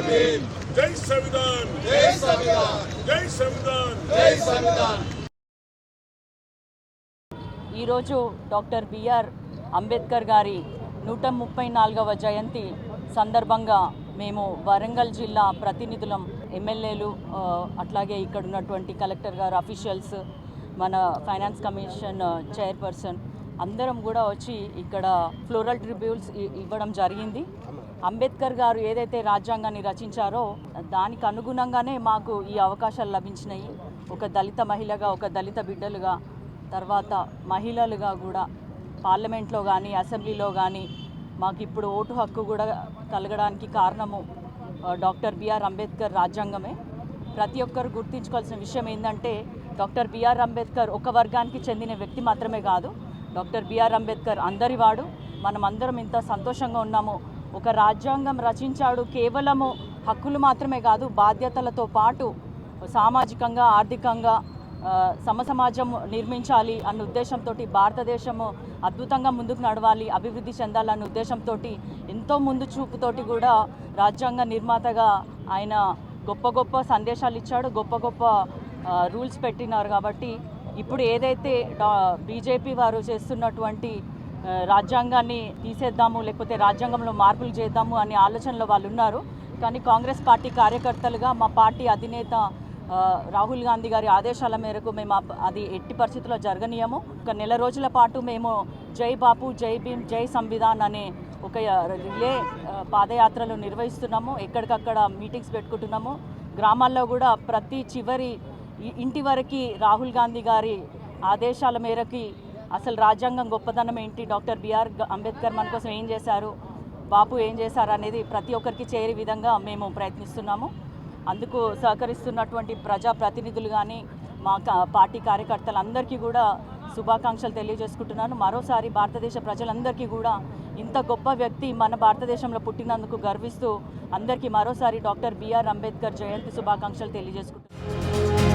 జై సంవిధాన్ జై సంవిధాన్ జై సంవిధాన్ జై సంవిధాన్ ఈరోజు డాక్టర్ బిఆర్ అంబేద్కర్ గారి నూట ముప్పై నాలుగవ జయంతి సందర్భంగా మేము వరంగల్ జిల్లా ప్రతినిధులం ఎమ్మెల్యేలు అట్లాగే ఇక్కడ ఉన్నటువంటి కలెక్టర్ గారు అఫీషియల్స్ మన ఫైనాన్స్ కమిషన్ చైర్పర్సన్ అందరం కూడా వచ్చి ఇక్కడ ఫ్లోరల్ ట్రిబ్యూల్స్ ఇ- ఇవ్వడం జరిగింది. అంబేద్కర్ గారు ఏదైతే రాజ్యాంగాన్ని రచించారో దానికి అనుగుణంగానే మాకు ఈ అవకాశాలు లభించినాయి. ఒక దళిత మహిళగా ఒక దళిత బిడ్డలుగా తర్వాత మహిళలుగా కూడా పార్లమెంట్లో కానీ అసెంబ్లీలో కానీ మాకు ఇప్పుడు ఓటు హక్కు కూడా కలగడానికి కారణము డాక్టర్ బిఆర్ అంబేద్కర్ రాజ్యాంగమే. ప్రతి ఒక్కరు గుర్తించుకోవాల్సిన విషయం ఏంటంటే డాక్టర్ బిఆర్ అంబేద్కర్ ఒక వర్గానికి చెందిన వ్యక్తి మాత్రమే కాదు డాక్టర్ బిఆర్ అంబేద్కర్ అందరివాడు మనం అందరం ఇంత సంతోషంగా ఉన్నాము. ఒక రాజ్యాంగం రచించాడు కేవలము హక్కులు మాత్రమే కాదు బాధ్యతలతో పాటు సామాజికంగా ఆర్థికంగా సమసమాజం నిర్మించాలి అన్న ఉద్దేశంతో భారతదేశము అద్భుతంగా ముందుకు నడవాలి అభివృద్ధి చెందాలన్న ఉద్దేశంతో ఎంతో ముందు చూపుతోటి కూడా రాజ్యాంగ నిర్మాతగా ఆయన గొప్ప గొప్ప సందేశాలు ఇచ్చాడు గొప్ప గొప్ప రూల్స్ పెట్టినారు కాబట్టి ఇప్పుడు ఏదైతే డా బీజేపీ వారు చేస్తున్నటువంటి రాజ్యాంగాన్ని తీసేద్దాము లేకపోతే రాజ్యాంగంలో మార్పులు చేద్దాము అనే ఆలోచనలో వాళ్ళు ఉన్నారు. కానీ కాంగ్రెస్ పార్టీ కార్యకర్తలుగా మా పార్టీ అధినేత రాహుల్ గాంధీ గారి ఆదేశాల మేరకు మేము అది ఎట్టి పరిస్థితుల్లో జరగనీయము. ఒక నెల రోజుల పాటు మేము జై బాపు జై భీమ్ జై సంవిధాన్ అనే ఒక రిలే పాదయాత్రలు నిర్వహిస్తున్నాము. ఎక్కడికక్కడ మీటింగ్స్ పెట్టుకుంటున్నాము. గ్రామాల్లో కూడా ప్రతి చివరి ఇంటి వరకు రాహుల్ గాంధీ గారి ఆదేశాల మేరకి అసలు రాజ్యాంగం గొప్పదనం ఏంటి? డాక్టర్ బిఆర్ అంబేద్కర్ మన కోసం ఏం చేశారు? బాపు ఏం చేశారు అనేది ప్రతి ఒక్కరికి చేరే విధంగా మేము ప్రయత్నిస్తున్నాము. అందుకు సహకరిస్తున్నటువంటి ప్రజా ప్రతినిధులు కానీ మా కా- పార్టీ కార్యకర్తలందరికీ కూడా శుభాకాంక్షలు తెలియజేసుకుంటున్నాను. మరోసారి భారతదేశ ప్రజలందరికీ కూడా ఇంత గొప్ప వ్యక్తి మన భారతదేశంలో పుట్టినందుకు గర్విస్తూ అందరికీ మరోసారి డాక్టర్ బిఆర్ అంబేద్కర్ జయంతి శుభాకాంక్షలు తెలియజేసుకుంటున్నాను.